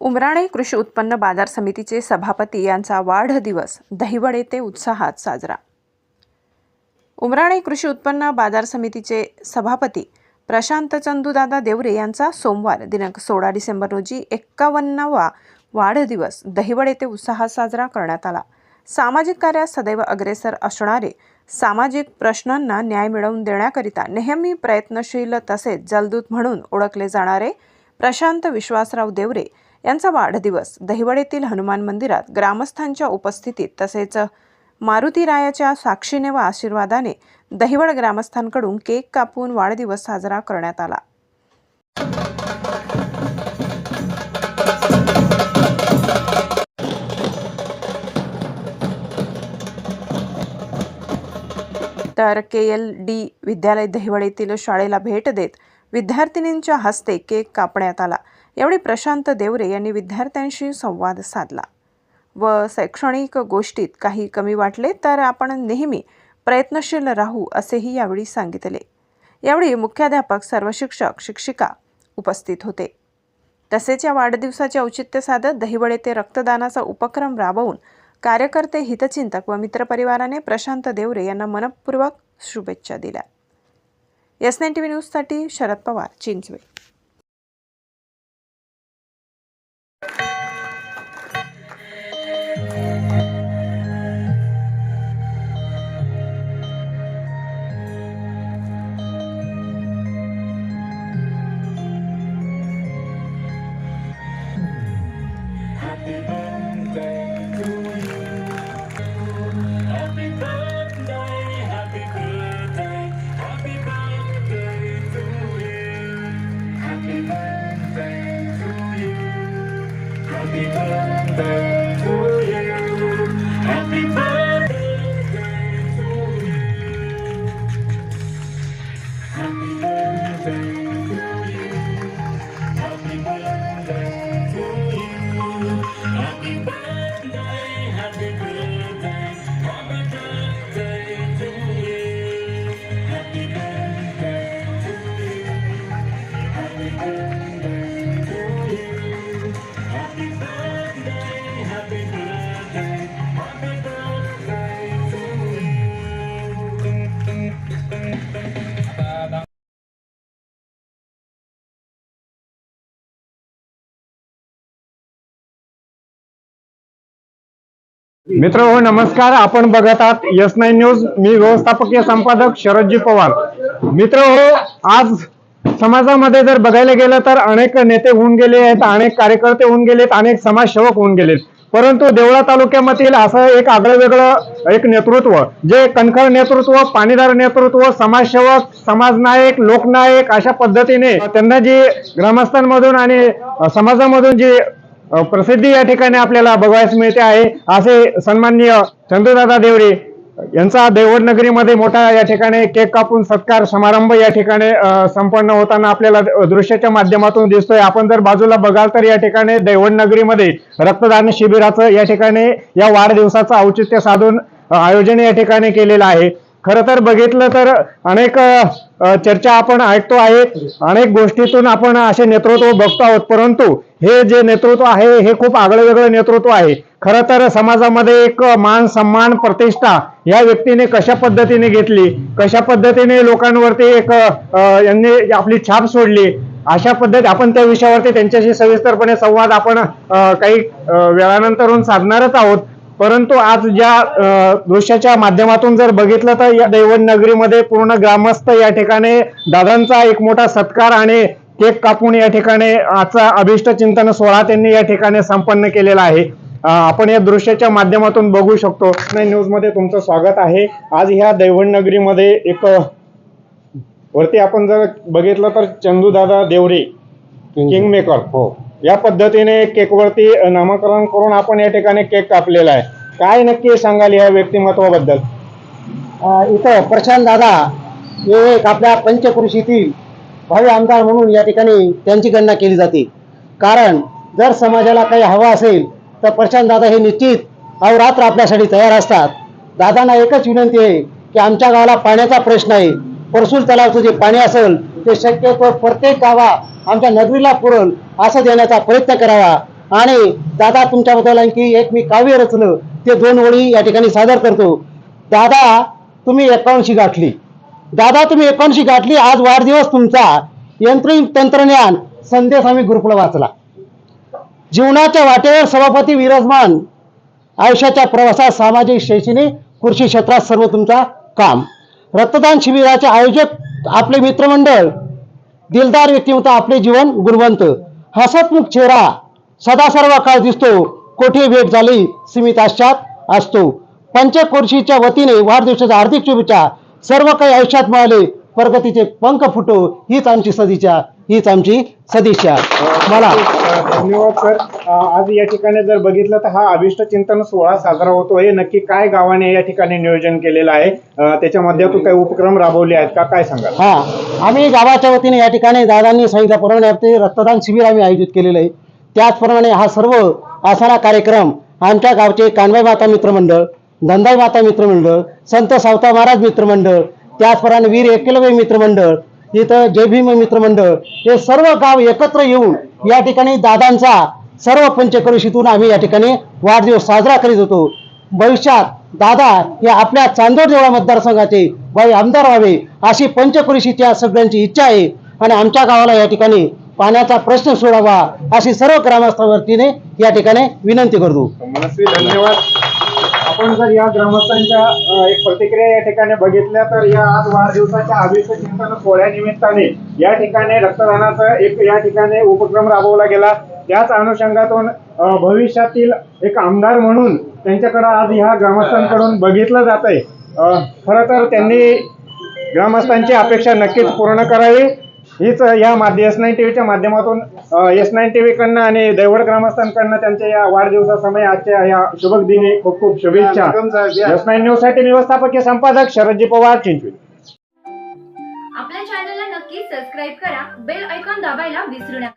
उमराणे कृषी उत्पन्न बाजार समितीचे सभापती यांचा वाढदिवस दहिवड येथे उत्साहात साजरा. उमराणे कृषी उत्पन्न बाजार समितीचे सभापती प्रशांत चंदूदादा देवरे यांचा सोमवार दिनांक सोळा डिसेंबर रोजी एक्कावन्नावा वाढदिवस दहिवड येथे उत्साहात साजरा करण्यात आला. सामाजिक कार्यात सदैव अग्रेसर असणारे सामाजिक प्रश्नांना न्याय मिळवून देण्याकरिता नेहमी प्रयत्नशील तसेच जलदूत म्हणून ओळखले जाणारे प्रशांत विश्वासराव देवरे यांचा वाढदिवस दहिवडेतील हनुमान मंदिरात ग्रामस्थांच्या उपस्थितीत तसेच मारुतीरायाच्या साक्षीने व आशीर्वादाने दहिवड ग्रामस्थांकडून केक कापून वाढदिवस साजरा करण्यात आला. तर के एल डी विद्यालय दहिवड येथील शाळेला भेट देत विद्यार्थिनींच्या हस्ते केक कापण्यात आला. यावेळी प्रशांत देवरे यांनी विद्यार्थ्यांशी संवाद साधला. व शैक्षणिक गोष्टीत काही कमी वाटले तर आपण नेहमी प्रयत्नशील राहू असेही यावेळी सांगितले. यावेळी मुख्याध्यापक सर्व शिक्षक शिक्षिका उपस्थित होते. तसेच या वाढदिवसाचे औचित्य साधत दहिवडे ते रक्तदानाचा उपक्रम राबवून कार्यकर्ते हितचिंतक व मित्रपरिवाराने प्रशांत देवरे यांना मनपूर्वक शुभेच्छा दिल्या. एस नाईन टी व्ही न्यूजसाठी शरद पवार चिंचवे. मित्र हो नमस्कार. आपण बघत आहात एस नाईन न्यूज. मी व्यवस्थापकीय संपादक शरदजी पवार. मित्र हो आज समाजामध्ये जर बघायला गेलं तर अनेक नेते होऊन गेले आहेत अनेक कार्यकर्ते होऊन गेलेत अनेक समाजसेवक होऊन गेलेत परंतु देवळा तालुक्यामधील असं एक आगळं वेगळं एक नेतृत्व जे कणखर नेतृत्व पाणीदार नेतृत्व समाजसेवक समाजनायक लोकनायक अशा पद्धतीने त्यांना जी ग्रामस्थांमधून आणि समाजामधून जी प्रसिद्धी या ठिकाणी आपल्याला बघायला मिळते आहे. असे सन्माननीय चंद्रदादा देवरे यांचा देवडनगरीमध्ये मोठा या ठिकाणी केक कापून सत्कार समारंभ या ठिकाणी संपन्न होताना आपल्याला दृश्याच्या माध्यमातून दिसतोय. आपण जर बाजूला बघाल तर या ठिकाणी दैवडनगरीमध्ये रक्तदान शिबिराचं या ठिकाणी या वाढदिवसाचं औचित्य साधून आयोजन या ठिकाणी केलेलं आहे. खरं तर बघितलं तर अनेक चर्चा आपण ऐकतो आहे. अनेक गोष्टीतून आपण असे नेतृत्व बघतो आहोत. परंतु हे जे नेतृत्व आहे हे खूप आगळं वेगळं नेतृत्व आहे. खरं तर समाजामध्ये एक मान सन्मान प्रतिष्ठा या व्यक्तीने कशा पद्धतीने घेतली? कशा पद्धतीने लोकांवरती एक यांनी आपली छाप सोडली? अशा पद्धती आपण त्या विषयावरती त्यांच्याशी सविस्तरपणे संवाद आपण काही वेळानंतर वेळानंतरून साधणारच आहोत. परंतु आज ज्या दृश्याच्या माध्यमातून जर बघितलं तर या दैवत नगरीमध्ये पूर्ण ग्रामस्थ या ठिकाणी दादांचा एक मोठा सत्कार आणि केक कापून या ठिकाणी आजचा अभिष्ट चिंतन सोहळा त्यांनी या ठिकाणी संपन्न केलेला आहे. आपण या दृश्याच्या माध्यमातून बघू शकतो. न्यूजमध्ये तुमचं स्वागत आहे. आज ह्या दैवण नगरीमध्ये एक वरती आपण जर बघितलं तर चंदूदादा देवरे किंग मेकर हो. या पद्धतीने केकवरती नामकरण करून आपण या ठिकाणी केक कापलेला आहे. काय नक्की सांगाल या व्यक्तिमत्वाबद्दल? इथं प्रशांत दादा हे एक आपल्या पंचकृषीतील भावी आमदार म्हणून या ठिकाणी त्यांची गणना केली जाते. कारण जर समाजाला काही हवं असेल तर प्रशांत दादा हे निश्चित अवरात्र आपल्यासाठी तयार असतात. दादांना एकच विनंती आहे की आमच्या गावाला पाण्याचा प्रश्न आहे. परसूल तलावचं जे पाणी असेल ते शक्यतो प्रत्येक गावा आमच्या नगरीला पुरण असं देण्याचा प्रयत्न करावा. आणि दादा तुमच्याबद्दल आणखी एक मी काव्य रचलं ते दोन ओळी या ठिकाणी सादर करतो. दादा तुम्ही एकावन्नशी गाठली. दादा तुम्ही एकावन्नशी गाठली. आज वाढदिवस तुमचा. यंत्रिक तंत्रज्ञान संदेश आम्ही ग्रुपला वाचला. जीवनाच्या वाटेवर सभापती विराजमान. आयुष्याच्या प्रवासात सामाजिक शैक्षणिक कृषी क्षेत्रात सर्व तुमचा काम. रक्तदान शिबिराचे आयोजक आपले मित्रमंडळ दिलदार व्यक्तिमत्व आपले जीवन गुणवंत. हसतमुख चेहरा सदा सर्व काळ दिसतो कोठे भेट झाली सीमित आश्चात असतो. पंचकोर्शीच्या वतीने वाढदिवसाच्या हार्दिक शुभेच्छा. सर्व काही आयुष्यात मिळाले प्रगतीचे पंख फुटो हीच आमची सदिच्छा हीच आमची सदिच्छा. मला धन्यवाद सर. आज या ठिकाणी जर बघितलं तर हा अभिष्ट चिंतन सोहळा साजरा होतो हे नक्की काय गावाने या ठिकाणी नियोजन केलेलं आहे? त्याच्या माध्यमातून काही उपक्रम राबवले आहेत का? काय सांगा हा. आम्ही गावाच्या वतीने या ठिकाणी दादांनी सांगितल्याप्रमाणे आपले रक्तदान शिबिर आम्ही आयोजित केलेलं आहे. त्याचप्रमाणे हा सर्व असाना कार्यक्रम आमच्या गावचे कानबाई माता मित्रमंडळ धंदाई माता मित्रमंडळ संत सावता महाराज मित्रमंडळ त्याचप्रमाणे वीर एकलव्य मित्रमंडळ इथं जय भीम मित्रमंडळ हे सर्व गाव एकत्र येऊन या ठिकाणी दादांचा सर्व पंचकरुषीतून आम्ही या ठिकाणी वाढदिवस साजरा करीत होतो. भविष्यात दादा हे आपल्या चांदोड देवळा मतदारसंघाचे बाई आमदार व्हावे अशी पंचकृषीच्या सगळ्यांची इच्छा आहे आणि आमच्या गावाला या ठिकाणी पाण्याचा प्रश्न सोडावा अशी सर्व ग्रामस्थांवरतीने या ठिकाणी विनंती करतो. मनस्वी धन्यवाद. आपण जर या ग्रामस्थांच्या अ, एक प्रतिक्रिया या ठिकाणी बघितल्या तर या आज वाढदिवसाच्या अभिषेक चिंतन सोहळ्यानिमित्ताने या ठिकाणी रक्तदानाचा एक या ठिकाणी उपक्रम राबवला गेला. त्याच अनुषंगातून अ, भविष्यातील एक आमदार म्हणून त्यांच्याकडे आज ह्या ग्रामस्थांकडून बघितलं जात आहे खरं तर त्यांनी ग्रामस्थांची अपेक्षा नक्कीच पूर्ण करावी. हीच या माध्यम एस नाईन टीव्हीच्या माध्यमातून एस नाईन टीव्ही कडनं आणि दैवड ग्रामस्थांकडनं त्यांच्या या वाढदिवसासमयी आजच्या या शुभक दिनी खूप खूप शुभेच्छा. एस नाईन न्यूजसाठी व्यवस्थापकीय संपादक शरदजी पवार चिंचवी आपल्या चॅनलला नक्की सबस्क्राईब करा. बेल ऐकॉन दाबायला विसरू नका.